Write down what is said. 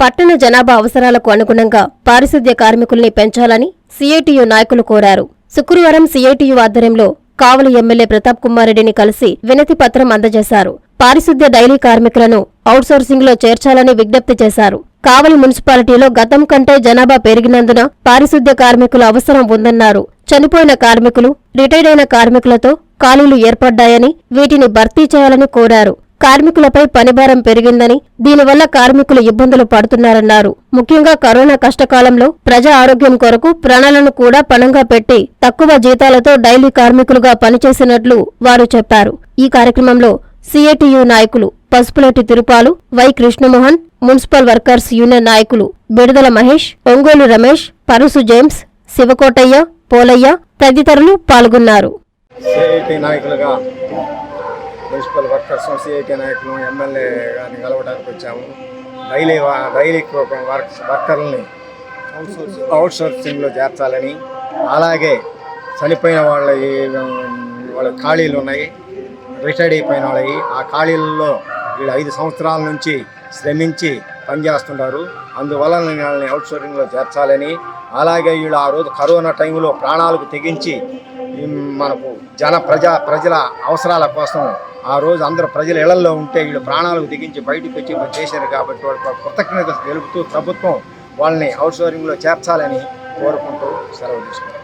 పట్టణ జనాభా అవసరాలకు అనుగుణంగా పారిశుద్ధ్య కార్మికుల్ని పెంచాలని సీఐటియు నాయకులు కోరారు. శుక్రవారం సీఐటియు ఆధ్వర్యంలో కావలి ఎమ్మెల్యే ప్రతాప్ కుమార్ రెడ్డిని కలిసి వినతి పత్రం అందజేశారు. పారిశుద్ధ్య డైలీ కార్మికులను అవుట్సోర్సింగ్లో చేర్చాలని విజ్ఞప్తి చేశారు. కావలి మున్సిపాలిటీలో గతం కంటే జనాభా పెరిగినందున పారిశుద్ధ్య కార్మికుల అవసరం ఉందన్నారు. చనిపోయిన కార్మికులు రిటైర్డ్ అయిన కార్మికులతో ఖాళీలు ఏర్పడ్డాయని వీటిని భర్తీ చేయాలని కోరారు. కార్మికులపై పనిభారం పెరిగిందని దీనివల్ల కార్మికులు ఇబ్బందులు పడుతున్నారన్నారు. ముఖ్యంగా కరోనా కష్టకాలంలో ప్రజా ఆరోగ్యం కొరకు ప్రాణాలను కూడా పణంగా పెట్టి తక్కువ జీతాలతో డైలీ కార్మికులుగా పనిచేసినట్లు వారు చెప్పారు. ఈ కార్యక్రమంలో సిఐటియు నాయకులు Pasupulati Tirupalu Y Krishnamohan municipal workers union నాయకులు బిడుదల మహేష్ ఒంగోలు రమేష్ పరుసు జేమ్స్ శివకోటయ్య పోలయ్య తదితరులు పాల్గొన్నారు. మున్సిపల్ వర్కర్స్ సిఐటి నాయకులు ఎమ్మెల్యే గారిని కలవడానికి వచ్చాము. డైలీ వా- డైలీ వర్క్ వర్కర్లని అవుట్ సోర్సింగ్లో చేర్చాలని అలాగే చనిపోయిన వాళ్ళ వాళ్ళ ఖాళీలు ఉన్నాయి రిటైర్డ్ అయిపోయిన వాళ్ళవి ఆ ఖాళీలలో వీళ్ళు ఐదు సంవత్సరాల నుంచి శ్రమించి పనిచేస్తుంటారు. అందువల్ల వాళ్ళని అవుట్ సోర్సింగ్లో చేర్చాలని అలాగే వీళ్ళు ఆ రోజు కరోనా టైంలో ప్రాణాలకు తెగించి మనకు జన ప్రజా ప్రజల అవసరాల కోసం ఆ రోజు అందరు ప్రజల ఇళ్ళలో ఉంటే వీళ్ళు ప్రాణాలకు దిగించి బయటకు వచ్చి చేశారు కాబట్టి వాళ్ళ కృతజ్ఞత తెలుపుతూ ప్రభుత్వం వాళ్ళని అవుట్ సోరింగ్లో చేర్చాలని కోరుకుంటూ సెలవు తీసుకుంటాం